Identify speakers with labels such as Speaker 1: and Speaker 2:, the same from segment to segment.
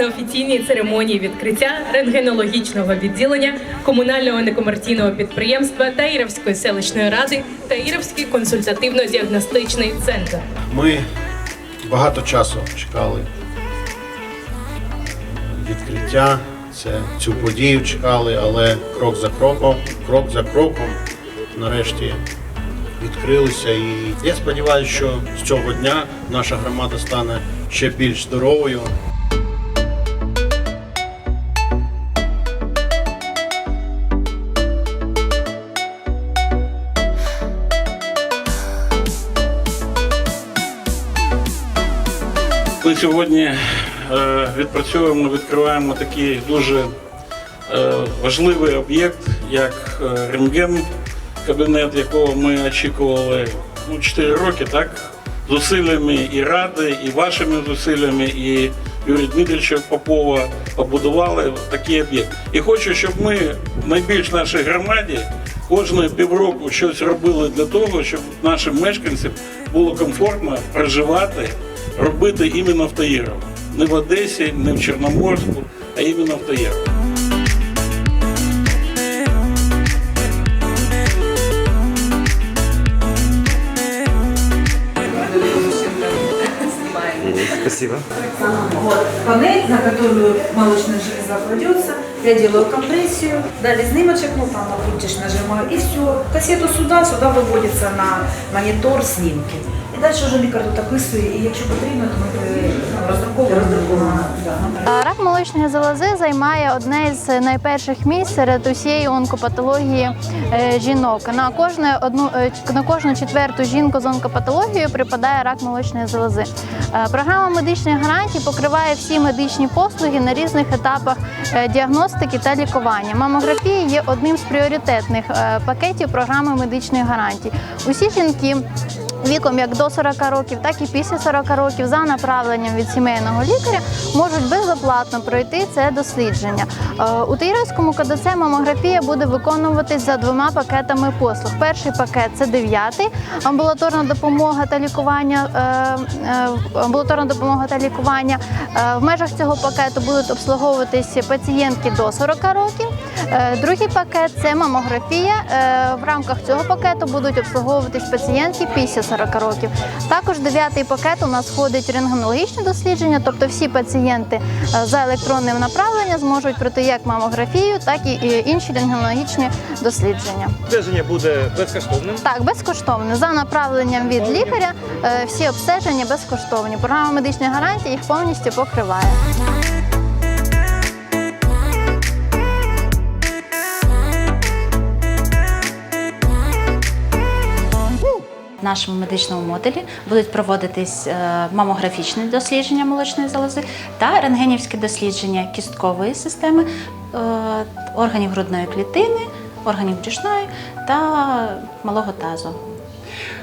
Speaker 1: На офіційній церемонії відкриття рентгенологічного відділення комунального некомерційного підприємства Таїровської селищної ради Таїровський консультативно-діагностичний центр.
Speaker 2: Ми багато часу чекали відкриття, це, цю подію чекали, але крок за кроком, крок за кроком, нарешті відкрилися. І я сподіваюся, що з цього дня наша громада стане ще більш здоровою.
Speaker 3: Ми сьогодні е, відпрацьовуємо, відкриваємо такий дуже е, важливий об'єкт, як е, рентген, кабінет, якого ми очікували ну, 4 роки, так? Зусиллями і ради, і вашими зусиллями, і Юрія Дмитровича Попова побудували такий об'єкт. І хочу, щоб ми найбільш нашій громаді кожні півроку щось робили для того, щоб нашим мешканцям було комфортно проживати, робити іменно в Таїрово. Не в Одесі, не в Чорноморську, а іменно в Таїрово.
Speaker 4: Спасибо.
Speaker 5: Вот панель, на которую молочная железа кладется. Я делаю компрессию, далее снимочек, ну там пультиш нажимаю и все. Кассету сюда, сюда виводиться на монітор знімки. І далі вже лікар тут описує, і якщо потрібно, то ми е, роздруковуємо. Роздруковуємо.
Speaker 6: Рак молочної залози займає одне з найперших місць серед усієї онкопатології е, жінок. На кожну одну е, на кожну четверту жінку з онкопатологією припадає рак молочної залози. Програма медичних гарантій покриває всі медичні послуги на різних етапах діагностики та лікування. Мамографія є одним з пріоритетних е, пакетів програми медичних гарантій. Усі жінки віком як до 40 років, так і після 40 років за направленням від сімейного лікаря можуть безоплатно пройти це дослідження. Е, У Таїровському КДЦ мамографія буде виконуватись за двома пакетами послуг. Перший пакет це дев'ятий амбулаторна допомога та лікування. е, е, Амбулаторна допомога та лікування. В межах цього пакету будуть обслуговуватись пацієнтки до 40 років. Другий пакет це мамографія. В рамках цього пакету будуть обслуговуватись пацієнтки після 40 років. Також дев'ятий пакет у нас входить рентгенологічне дослідження, тобто всі пацієнти е, за електронним направленням зможуть пройти як мамографію, так і інші рентгенологічні дослідження.
Speaker 4: Обстеження буде безкоштовним.
Speaker 6: Так, безкоштовно. За направленням від лікаря е, всі обстеження безкоштовні. Програма медичних гарантій їх повністю покриває.
Speaker 7: В нашому медичному модулі будуть проводитись е, мамографічні дослідження молочної залози та рентгенівське дослідження кісткової системи, е, органів грудної клітини, органів брюшної та малого тазу.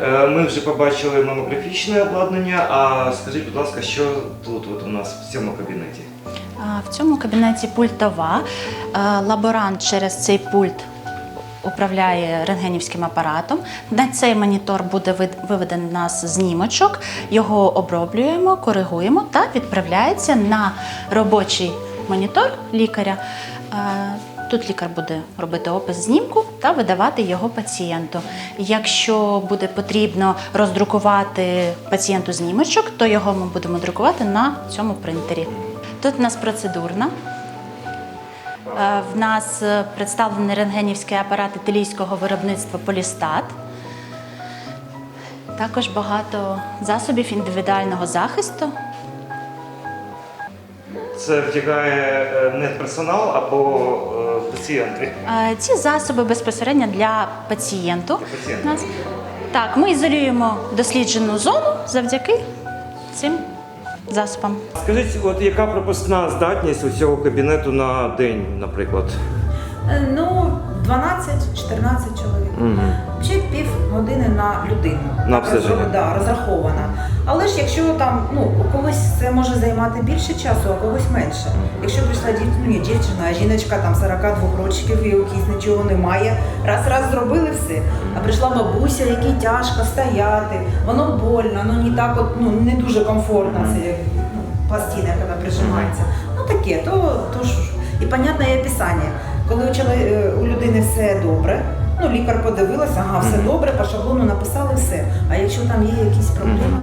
Speaker 4: Е, Ми вже побачили мамографічне обладнання. А скажіть, будь ласка, що тут от у нас в цьому кабінеті?
Speaker 7: В цьому кабінеті пультова. Лаборант через цей пульт управляє рентгенівським апаратом. На цей монітор буде виведений у нас знімочок. Його оброблюємо, коригуємо та відправляється на робочий монітор лікаря. Е, Тут лікар буде робити опис знімку та видавати його пацієнту. Якщо буде потрібно роздрукувати пацієнту знімочок, то його ми будемо друкувати на цьому принтері. Тут у нас процедурна. Е, В нас е, представлений рентгенівський апарат італійського виробництва Полістат. Також багато засобів індивідуального захисту.
Speaker 4: Це вдягає не персонал або е, пацієнти.
Speaker 7: Ці засоби безпосередньо для пацієнту.
Speaker 4: Для пацієнта.
Speaker 7: Так, ми ізолюємо досліджену зону завдяки цим засобам.
Speaker 4: Скажіть, от яка пропускна здатність у цього кабінету на день, наприклад?
Speaker 5: Е, Ну, 12-14 чоловік. Чи пів години на людину.
Speaker 4: На обстеження.
Speaker 5: Да, розрахована. Але ж якщо там, ну, у когось це може займати більше часу, а когось менше. Якщо прийшла дів... ну, дівчина, а жіночка там 42 років, і у якійсь нічого немає. Раз раз зробили все. А прийшла бабуся, якій тяжко стояти, воно больно, ну не так от, ну не дуже комфортно, це як ну, пластина, яка прижимається. Ну, таке, то, то ж і понятне описання. Коли у, е, у людини все добре, ну лікар подивилася, ага, все добре, по шаблону написали все. А якщо там є якісь проблеми,